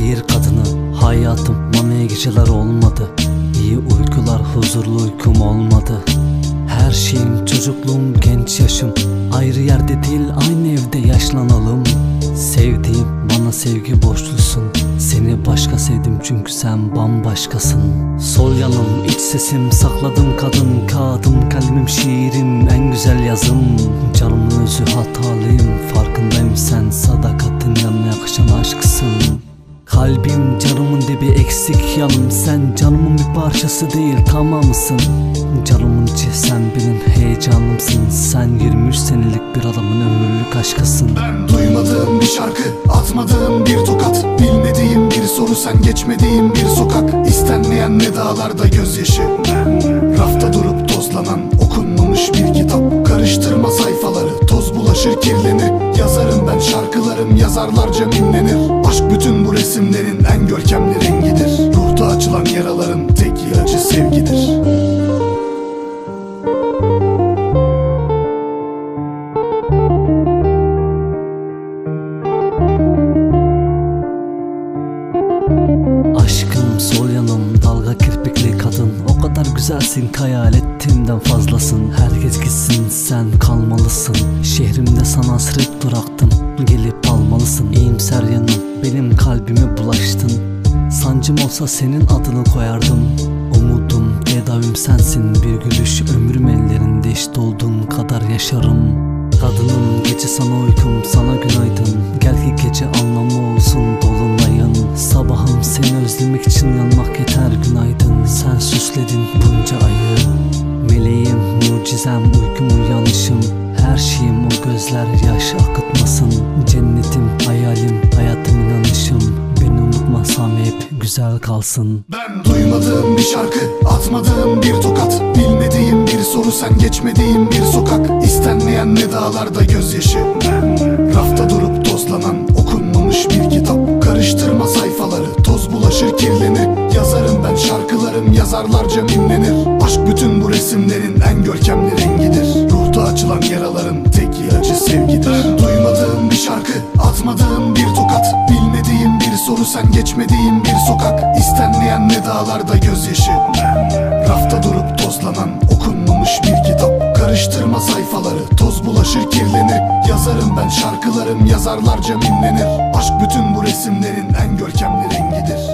şehir kadını. Hayatım manaya geceler olmadı. İyi uykular huzurlu uykum olmadı. Her şeyim çocukluğum genç yaşım. Ayrı yerde değil aynı evde yaşlanalım. Sevdiğim bana sevgi borçlusun. Seni başka sevdim çünkü sen bambaşkasın. Sol yanım iç sesim sakladım kadın. Kağıdım kalemim şiirim en güzel yazım. Canımın özü hatalıyım farkındayım eksik yanım Sen canımın bir parçası değil tamamısın. Canımın içi sen benim heyecanımsın. Sen 23 senelik bir adamın ömürlük aşkısın. Ben duymadığım bir şarkı, atmadığım bir tokat. Bilmediğim bir soru, sen geçmediğim bir sokak. İstenmeyen ne dağlarda gözyaşı. Rafta durup tozlanan, okunmamış bir kitap. Karıştırma sayfaları, toz bulaşır kirlenir. Yazarım ben şarkılarım, yazarlarca mimlenir Aşk bütün bu resimlerin en görkemli rengidir güzelsin hayal ettiğimden fazlasın. Herkes gitsin sen kalmalısın. Şehrimde sana hasret bıraktım Gelip almalısın. İyimser yanım benim kalbime bulaştın. Sancım olsa senin adını koyardım. Umudum tedavim sensin. Bir gülüş ömrüm ellerinde işte olduğun kadar yaşarım. Kadınım gece sana uykum sana günaydın. Gel ki gece anlamlı olsun Sabahım seni özlemek için yanmak yeter günaydın. Sen süsledin bunca ayı. Meleğim, mucizem, uykum uyanışım. Her şeyim o gözler yaş akıtmasın. Cennetim, hayalim, hayatım inanışım. Beni unutmasam hep güzel kalsın. Ben duymadığım bir şarkı, atmadığım bir tokat. Bilmediğim bir soru, sen geçmediğim bir sokak. İstenmeyen ne dağlarda gözyaşı Rafta durup mimlenir Aşk bütün bu resimlerin en görkemli rengidir. Ruhta açılan yaraların tek ilacı sevgidir. Duymadığım bir şarkı, atmadığım bir tokat. Bilmediğim bir soru, sen geçmediğim bir sokak. İstenmeyen ne dağlarda gözyaşı. Rafta durup tozlanan, okunmamış bir kitap. Karıştırma sayfaları, toz bulaşır kirlenir. Yazarım ben şarkılarım, yazarlarca mimlenir Aşk bütün bu resimlerin en görkemli rengidir